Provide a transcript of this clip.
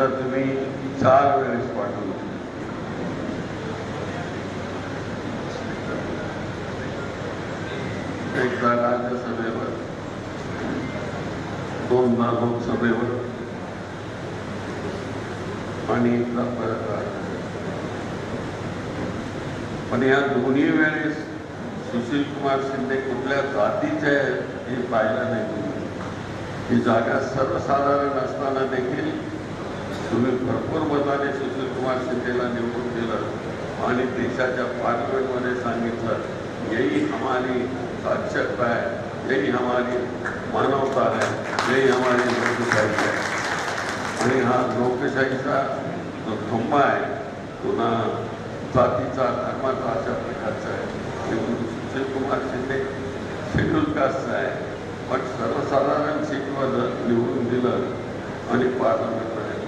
particular to me, it's all a responsibility. एक राजा सदैवर दोन नागों सदैवर आणि इथला पण या सुशील कुमार शिंदे कुछ जातीचे हे पाहिलं नाही जागा सर्वसाधारण असताना तुम्ही भरपूर मताने सुशील कुमार शिंदेला निवडून दिलं आणि देशाच्या पार्लमेंटमध्ये सांगितलं यही हमारी साक्षरता है यही हमारी मानवता है यही हमारी लोकशाही है। आणि हा लोकशाहीचा जो खंबा आहे तो ना जातीचा धर्माचा अशा प्रकारचा आहे. म्हणून सुशील कुमार शिंदे शेड्यूल कास्टचा आहे. पण सर्वसाधारण शिकवलं निवडून दिलं आणि पार्लमेंटमध्ये